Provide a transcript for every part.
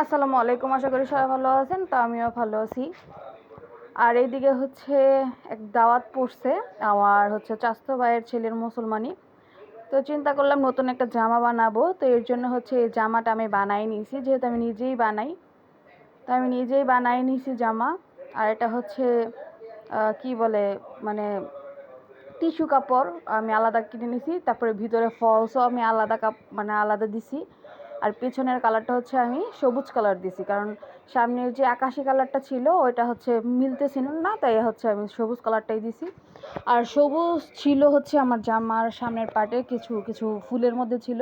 আসসালামু আলাইকুম, আশা করি সবাই ভালো আছেন, তো আমিও ভালো আছি। আর এইদিকে হচ্ছে এক দাওয়াত পড়ছে আমার হচ্ছে চাস্তো ভাইয়ের ছেলের মুসলমানি। তো চিন্তা করলাম নতুন একটা জামা বানাবো, তো এর জন্য হচ্ছে এই জামাটা আমি বানাই নিয়েছি, যেহেতু আমি নিজেই বানাই। তো আমি নিজেই বানাই নিয়েছি জামা, আর এটা হচ্ছে কি বলে মানে টিস্যু কাপড় আমি আলাদা কিনে নিছি তারপরে ভিতরে ফলসও আমি আলাদা কাপ মানে আলাদা দিছি। আর পেছনের কালারটা হচ্ছে আমি সবুজ কালার দিছি। কারণ সামনের যে আকাশি কালারটা ছিল, ওইটা হচ্ছে মিলতেছিল না তাই হচ্ছে আমি সবুজ কালারটাই দিছি। আর সবুজ ছিল হচ্ছে আমার জামার সামনের পার্টে কিছু কিছু ফুলের মধ্যে ছিল।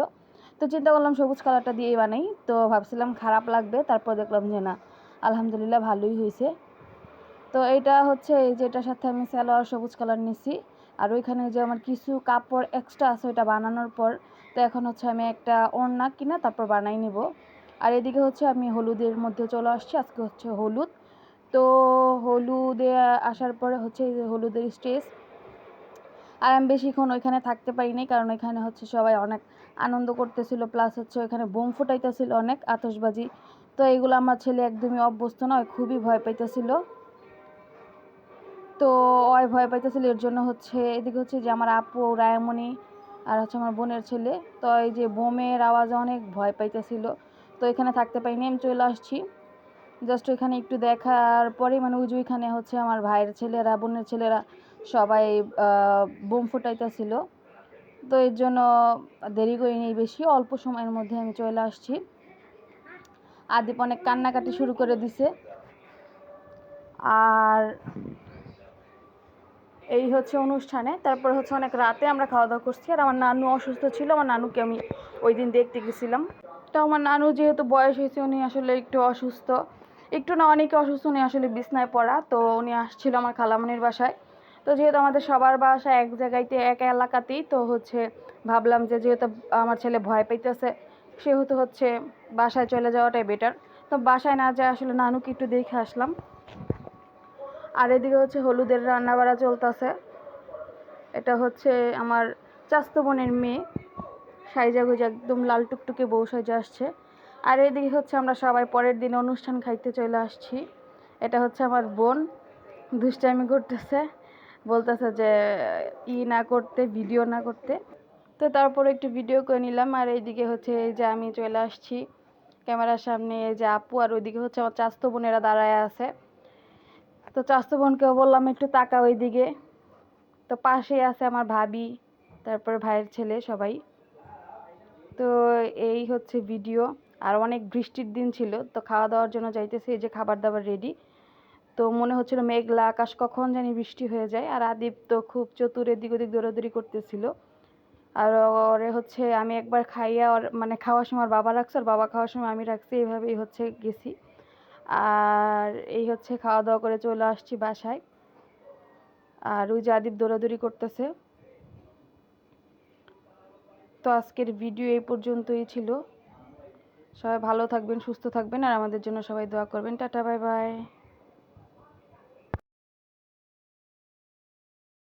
তো চিন্তা করলাম সবুজ কালারটা দিয়েই বানাই। তো ভাবছিলাম খারাপ লাগবে, তারপর দেখলাম যে না, আলহামদুলিল্লাহ ভালোই হয়েছে। তো এইটা হচ্ছে এই যে এটার সাথে আমি সালোয়ার সবুজ কালার নিছি। আর ওইখানে যে আমার কিছু কাপড় এক্সট্রা আছে ওইটা বানানোর পর, তো এখন হচ্ছে আমি একটা ওড়না কিনা তারপর বানাই নিব। আর এদিকে হচ্ছে আমি হলুদের মধ্যে চলে আসছি, আজকে হচ্ছে হলুদ। তো হলুদে আসার পরে হচ্ছে হলুদের স্টেজ। আর আমি বেশিক্ষণ ওইখানে থাকতে পারিনি কারণ ওইখানে হচ্ছে সবাই অনেক আনন্দ করতেছিল প্লাস হচ্ছে ওইখানে বোম ফুটাইতেছিল অনেক আতসবাজি তো এইগুলো আমার ছেলে একদমই অভ্যস্ত নয়, খুবই ভয় পাইতেছিল। তো ওই ভয় পাইতেছিল, এর জন্য হচ্ছে এদিকে হচ্ছে যে আমার আপু, রায়ামণি আর হচ্ছে আমার বোনের ছেলে, তো এই যে বোমের আওয়াজে অনেক ভয় পাইতেছিল। তো এখানে থাকতে পাইনি আমি চলে আসছি। জাস্ট ওইখানে একটু দেখার পরে মানে যে ওইখানে হচ্ছে আমার ভাইয়ের ছেলেরা, বোনের ছেলেরা সবাই বোম ফুটাইতেছিল। তো এর জন্য দেরি করিনি বেশি, অল্প সময়ের মধ্যে আমি চলে আসছি। আদিপ অনেক কান্নাকাটি শুরু করে দিছে। আর এই হচ্ছে অনুষ্ঠানে। তারপর হচ্ছে অনেক রাতে আমরা খাওয়া দাওয়া করছি। আর আমার নানু অসুস্থ ছিল। আমার নানুকে আমি ওই দিন দেখতে গেছিলাম। তো আমার নানু যেহেতু বয়স হয়েছে, উনি আসলে একটু অসুস্থ। একটু না অনেকে অসুস্থ, উনি আসলে বিছনায় পড়া। তো উনি আসছিল আমার খালামনির বাসায়। তো যেহেতু আমাদের সবার বাসা এক জায়গাইতে, এক এলাকাতেই, তো হচ্ছে ভাবলাম যে যেহেতু আমার ছেলে ভয় পাইতেছে, সেহেতু হচ্ছে বাসায় চলে যাওয়াটাই বেটার তো বাসায় না যায় আসলে নানুকে একটু দেখে আসলাম। আর এদিকে হচ্ছে হলুদের রান্না বাড়া চলতেছে। এটা হচ্ছে আমার চাস্ত বোনের মেয়ে। সাইজা গুজা একদম লাল টুকটুকে বউ সাইজা আসছে। আর এদিকে হচ্ছে আমরা সবাই পরের দিন অনুষ্ঠান খাইতে চলে আসছি। এটা হচ্ছে আমার বোন। দুষ্টামি করতেছে। বলতেছে যে, ই না করতে, ভিডিও না করতে। তো তারপরে একটু ভিডিও করে নিলাম। আর এইদিকে হচ্ছে এই যে আমি চলে আসছি। ক্যামেরার সামনে এই যে আপু, আর ওইদিকে হচ্ছে আমার চাস্ত বোনেরা দাঁড়ায় আছে। তো চাস্তো বোনকেও বললাম, একটু তাকা ওই দিকে তো পাশেই আছে আমার ভাবি, তারপর ভাইয়ের ছেলে সবাই। তো এই হচ্ছে ভিডিও। আর অনেক বৃষ্টির দিন ছিল, তো খাওয়া দাওয়ার জন্য যাইতেছে, এই যে খাবার দাবার রেডি তো মনে হচ্ছিল মেঘলা আকাশ, কখন জানি বৃষ্টি হয়ে যায়। আর আদিপ তো খুব চতুর, এদিক ওদিক দৌড়াদৌড়ি করতেছিল। আর ওরে হচ্ছে আমি একবার খাইয়া ওর মানে খাওয়ার সময় বাবা রাখছে, আর বাবা খাওয়ার সময় আমি রাখছি, এইভাবেই হচ্ছে গেছি। আর এই হচ্ছে খাওয়া দাওয়া করে চলে আসছি বাসায়। আর ওই যে আদিপ দৌড়াদৌড়ি করতেছে। তো আজকের ভিডিও এই পর্যন্তই ছিল। সবাই ভালো থাকবেন, সুস্থ থাকবেন, আর আমাদের জন্য সবাই দোয়া করবেন। Tata bye bye